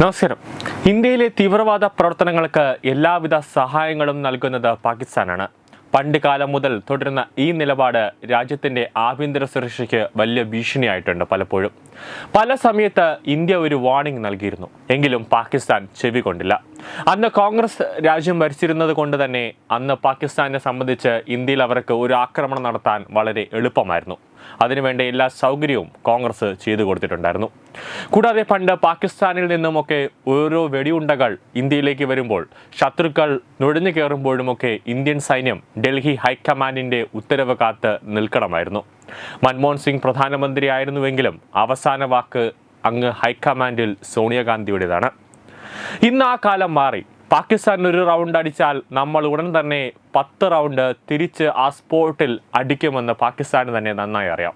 നമസ്കാരം. ഇന്ത്യയിലെ തീവ്രവാദ പ്രവർത്തനങ്ങൾക്ക് എല്ലാവിധ സഹായങ്ങളും നൽകുന്നത് പാകിസ്ഥാനാണ്. പണ്ട് കാലം മുതൽ തുടരുന്ന ഈ നിലപാട് രാജ്യത്തിന്റെ ആഭ്യന്തര സുരക്ഷയ്ക്ക് വലിയ ഭീഷണിയായിട്ടുണ്ട് പലപ്പോഴും. പല സമയത്ത് ഇന്ത്യ ഒരു വാർണിംഗ് നൽകിയിരുന്നു. എങ്കിലും പാകിസ്ഥാൻ ചെവി കൊണ്ടില്ല. അന്ന് കോൺഗ്രസ് രാജ്യം ഭരിച്ചിരുന്നത് കൊണ്ട് തന്നെ അന്ന് പാകിസ്ഥാനെ സംബന്ധിച്ച് ഇന്ത്യയിൽ അവർക്ക് ഒരു ആക്രമണം നടത്താൻ വളരെ എളുപ്പമായിരുന്നു. അതിനുവേണ്ട എല്ലാ സൗകര്യവും കോൺഗ്രസ് ചെയ്തു കൊടുത്തിട്ടുണ്ടായിരുന്നു. കൂടാതെ പണ്ട് പാകിസ്ഥാനിൽ നിന്നുമൊക്കെ ഓരോ വെടിയുണ്ടകൾ ഇന്ത്യയിലേക്ക് വരുമ്പോൾ ശത്രുക്കൾ നുഴഞ്ഞു കയറുമ്പോഴുമൊക്കെ ഇന്ത്യൻ സൈന്യം ഡൽഹി ഹൈക്കമാൻഡിന്റെ ഉത്തരവ് കാത്ത് നിൽക്കണമായിരുന്നു. മൻമോഹൻ സിംഗ് പ്രധാനമന്ത്രിയായിരുന്നുവെങ്കിലും അവസാന വാക്ക് അങ്ങ് ഹൈക്കമാൻഡിൽ സോണിയാഗാന്ധിയുടേതാണ്. ഇന്ന് ആ കാലം മാറി. പാകിസ്ഥാൻ ഒരു റൗണ്ട് അടിച്ചാൽ നമ്മൾ ഉടൻ തന്നെ പത്ത് റൗണ്ട് തിരിച്ച് ആ സ്പോട്ടിൽ അടിക്കുമെന്ന് പാകിസ്ഥാന് തന്നെ നന്നായി അറിയാം.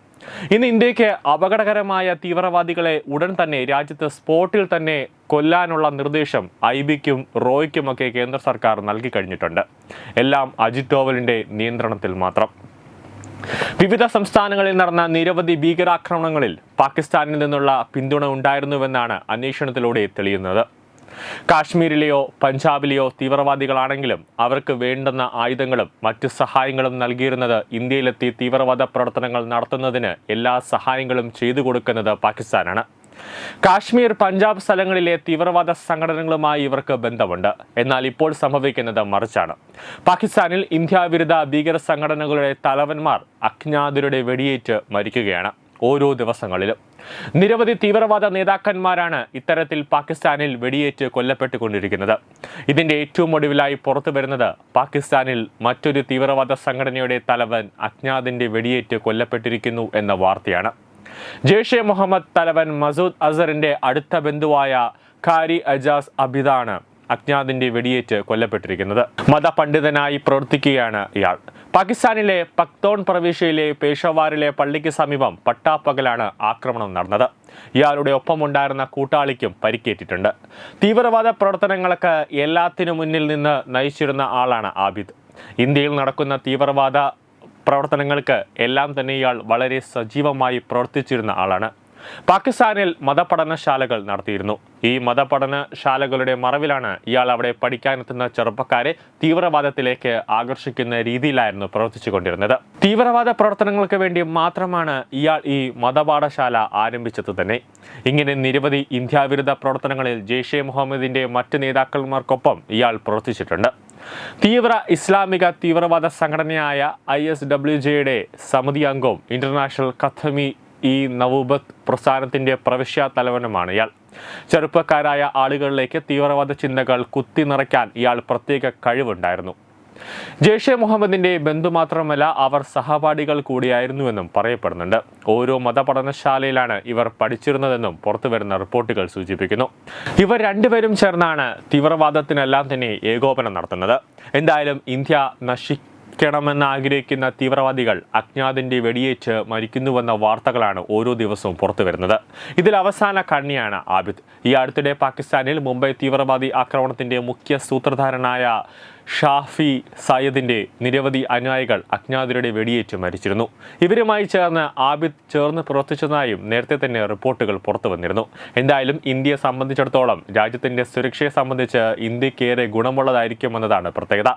ഇന്ന് ഇന്ത്യയ്ക്ക് അപകടകരമായ തീവ്രവാദികളെ ഉടൻ തന്നെ രാജ്യത്ത് സ്പോട്ടിൽ തന്നെ കൊല്ലാനുള്ള നിർദ്ദേശം ഐ ബിക്കും റോയ്ക്കുമൊക്കെ കേന്ദ്ര സർക്കാർ നൽകി കഴിഞ്ഞിട്ടുണ്ട്. എല്ലാം അജിത് ഡോവലിന്റെ നിയന്ത്രണത്തിൽ മാത്രം. വിവിധ സംസ്ഥാനങ്ങളിൽ നടന്ന നിരവധി ഭീകരാക്രമണങ്ങളിൽ പാകിസ്ഥാനിൽ നിന്നുള്ള പിന്തുണ ഉണ്ടായിരുന്നുവെന്നാണ് അന്വേഷണത്തിലൂടെ തെളിയുന്നത്. കാശ്മീരിലെയോ പഞ്ചാബിലെയോ തീവ്രവാദികളാണെങ്കിലും അവർക്ക് വേണ്ടുന്ന ആയുധങ്ങളും മറ്റ് സഹായങ്ങളും നൽകിയിരുന്നത് ഇന്ത്യയിലെത്തി തീവ്രവാദ പ്രവർത്തനങ്ങൾ നടത്തുന്നതിന് എല്ലാ സഹായങ്ങളും ചെയ്തു കൊടുക്കുന്നത് പാകിസ്ഥാനാണ്. കാശ്മീർ പഞ്ചാബ് സ്ഥലങ്ങളിലെ തീവ്രവാദ സംഘടനകളുമായി ഇവർക്ക് ബന്ധമുണ്ട്. എന്നാൽ ഇപ്പോൾ സംഭവിക്കുന്നത് മറിച്ചാണ്. പാകിസ്ഥാനിൽ ഇന്ത്യാവിരുദ്ധ ഭീകര സംഘടനകളുടെ തലവന്മാർ അജ്ഞാതരുടെ വെടിയേറ്റ് മരിക്കുകയാണ്. ഓരോ ദിവസങ്ങളിലും. നിരവധി തീവ്രവാദ നേതാക്കന്മാരാണ് ഇത്തരത്തിൽ പാകിസ്ഥാനിൽ വെടിയേറ്റ് കൊല്ലപ്പെട്ടുകൊണ്ടിരിക്കുന്നത്. ഇതിന്റെ ഏറ്റവും ഒടുവിലായി പുറത്തു വരുന്നത് പാകിസ്ഥാനിൽ മറ്റൊരു തീവ്രവാദ സംഘടനയുടെ തലവൻ അജ്ഞാതിന്റെ വെടിയേറ്റ് കൊല്ലപ്പെട്ടിരിക്കുന്നു എന്ന വാർത്തയാണ്. ജെയ്ഷെ മുഹമ്മദ് തലവൻ മസൂദ് അസറിന്റെ അടുത്ത ബന്ധുവായ ഖാരി അജാസ് അബിദാണ് അജ്ഞാതിന്റെ വെടിയേറ്റ് കൊല്ലപ്പെട്ടിരിക്കുന്നത്. മതപണ്ഡിതനായി പ്രവർത്തിക്കുകയാണ് ഇയാൾ. പാകിസ്ഥാനിലെ പക്തോൺ പ്രവിശ്യയിലെ പേഷവാറിലെ പള്ളിക്ക് സമീപം പട്ടാപ്പകലാണ് ആക്രമണം നടന്നത്. ഇയാളുടെ ഒപ്പമുണ്ടായിരുന്ന കൂട്ടാളിക്കും പരിക്കേറ്റിട്ടുണ്ട്. തീവ്രവാദ പ്രവർത്തനങ്ങൾക്ക് എല്ലാത്തിനു മുന്നിൽ നിന്ന് നയിച്ചിരുന്ന ആളാണ് ആബിദ്. ഇന്ത്യയിൽ നടക്കുന്ന തീവ്രവാദ പ്രവർത്തനങ്ങൾക്ക് എല്ലാം തന്നെ ഇയാൾ വളരെ സജീവമായി പ്രവർത്തിച്ചിരുന്ന ആളാണ്. പാകിസ്ഥാനിൽ മതപഠനശാലകൾ നടത്തിയിരുന്നു. ഈ മതപഠനശാലകളുടെ മറവിലാണ് ഇയാൾ അവിടെ പഠിക്കാനെത്തുന്ന ചെറുപ്പക്കാരെ തീവ്രവാദത്തിലേക്ക് ആകർഷിക്കുന്ന രീതിയിലായിരുന്നു പ്രവർത്തിച്ചുകൊണ്ടിരുന്നത്. തീവ്രവാദ പ്രവർത്തനങ്ങൾക്ക് വേണ്ടി മാത്രമാണ് ഇയാൾ ഈ മതപാഠശാല ആരംഭിച്ചത് തന്നെ. ഇങ്ങനെ നിരവധി ഇന്ത്യാവിരുദ്ധ പ്രവർത്തനങ്ങളിൽ ജെയ്ഷെ മുഹമ്മദിന്റെ മറ്റ് നേതാക്കന്മാർക്കൊപ്പം ഇയാൾ പ്രവർത്തിച്ചിട്ടുണ്ട്. തീവ്ര ഇസ്ലാമിക തീവ്രവാദ സംഘടനയായ ഐ എസ് ഡബ്ല്യു ജെയുടെ സമിതി അംഗവും ഇന്റർനാഷണൽ കഥമി ഈ നവൂബത്ത് പ്രസ്ഥാനത്തിന്റെ പ്രവിശ്യ തലവനുമാണ് ഇയാൾ. ചെറുപ്പക്കാരായ ആളുകളിലേക്ക് തീവ്രവാദ ചിന്തകൾ കുത്തി നിറയ്ക്കാൻ ഇയാൾ പ്രത്യേക കഴിവുണ്ടായിരുന്നു. ജെയ്ഷെ മുഹമ്മദിന്റെ ബന്ധു മാത്രമല്ല അവർ സഹപാഠികൾ കൂടിയായിരുന്നുവെന്നും പറയപ്പെടുന്നുണ്ട്. ഓരോ മതപഠനശാലയിലാണ് ഇവർ പഠിച്ചിരുന്നതെന്നും പുറത്തുവരുന്ന റിപ്പോർട്ടുകൾ സൂചിപ്പിക്കുന്നു. ഇവർ രണ്ടുപേരും ചേർന്നാണ് തീവ്രവാദത്തിനെല്ലാം തന്നെ ഏകോപനം നടത്തുന്നത്. എന്തായാലും ഇന്ത്യ നശി ണമെന്ന് ആഗ്രഹിക്കുന്ന തീവ്രവാദികൾ അജ്ഞാതിന്റെ വെടിയേറ്റ് മരിക്കുന്നുവെന്ന വാർത്തകളാണ് ഓരോ ദിവസവും പുറത്തു വരുന്നത്. ഇതിൽ അവസാന കണ്ണിയാണ് ആബിദ്. ഈ അടുത്തിടെ പാകിസ്ഥാനിൽ മുംബൈ തീവ്രവാദി ആക്രമണത്തിന്റെ മുഖ്യ സൂത്രധാരനായ ഷാഫി സയ്യദിന്റെ നിരവധി അനുയായികൾ അജ്ഞാതരുടെ വെടിയേറ്റ് മരിച്ചിരുന്നു. ഇവരുമായി ചേർന്ന് ആബിദ് ചേർന്ന് പ്രവർത്തിച്ചതായും നേരത്തെ തന്നെ റിപ്പോർട്ടുകൾ പുറത്തു വന്നിരുന്നു. എന്തായാലും ഇന്ത്യയെ സംബന്ധിച്ചിടത്തോളം രാജ്യത്തിന്റെ സുരക്ഷയെ സംബന്ധിച്ച് ഇന്ത്യക്കേറെ ഗുണമുള്ളതായിരിക്കുമെന്നതാണ് പ്രത്യേകത.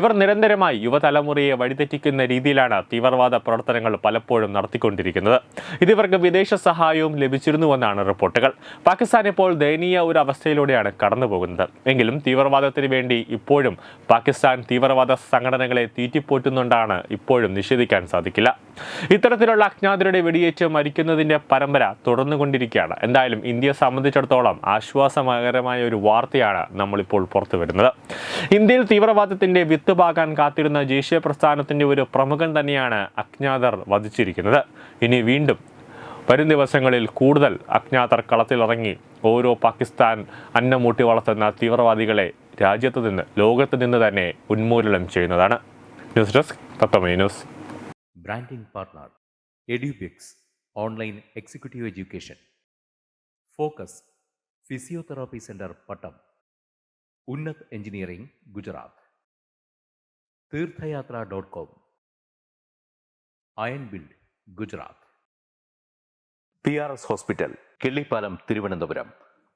ഇവർ നിരന്തരമായി യുവതലമുറയെ വഴിതെറ്റിക്കുന്ന രീതിയിലാണ് തീവ്രവാദ പ്രവർത്തനങ്ങൾ പലപ്പോഴും നടത്തിക്കൊണ്ടിരിക്കുന്നത്. ഇതിവർക്ക് വിദേശ സഹായവും ലഭിച്ചിരുന്നുവെന്നാണ് റിപ്പോർട്ടുകൾ. പാകിസ്ഥാൻ ഇപ്പോൾ ദയനീയ ഒരു അവസ്ഥയിലൂടെയാണ് കടന്നുപോകുന്നത്. എങ്കിലും തീവ്രവാദത്തിന് വേണ്ടി ഇപ്പോഴും പാകിസ്ഥാൻ തീവ്രവാദ സംഘടനകളെ തീറ്റിപ്പോറ്റുന്നുണ്ടാണ് ഇപ്പോഴും നിഷേധിക്കാൻ സാധിക്കില്ല. ഇത്തരത്തിലുള്ള അജ്ഞാതരുടെ വെടിയേറ്റ് മരിക്കുന്നതിന്റെ പരമ്പര തുടർന്നുകൊണ്ടിരിക്കുകയാണ്. എന്തായാലും ഇന്ത്യയെ സംബന്ധിച്ചിടത്തോളം ആശ്വാസകരമായ ഒരു വാർത്തയാണ് നമ്മളിപ്പോൾ പുറത്തു വരുന്നത് ഇന്ത്യയിൽ തീവ്രവാദത്തിന്റെ വിത്ത് പാകാൻ കാത്തിരുന്ന ദേശീയ പ്രസ്ഥാനത്തിന്റെ ഒരു പ്രമുഖൻ തന്നെയാണ് അജ്ഞാതർ വധിച്ചിരിക്കുന്നത്. ഇനി വീണ്ടും വരും ദിവസങ്ങളിൽ കൂടുതൽ അജ്ഞാതർ കളത്തിലിറങ്ങി ഓരോ പാകിസ്ഥാൻ അന്നമൂട്ടി വളർത്തുന്ന തീവ്രവാദികളെ രാജ്യത്ത് നിന്ന് ലോകത്ത് നിന്ന് തന്നെ ഉന്മൂലനം ചെയ്യുന്നതാണ്. News desk Thathame news. Branding partner Edubix online executive education focus physiotherapy centre Pattom Unnat engineering Gujarat തീർത്ഥയാത്ര dot com iron build Gujarat P R S hospital Killipalam Thiruvananthapuram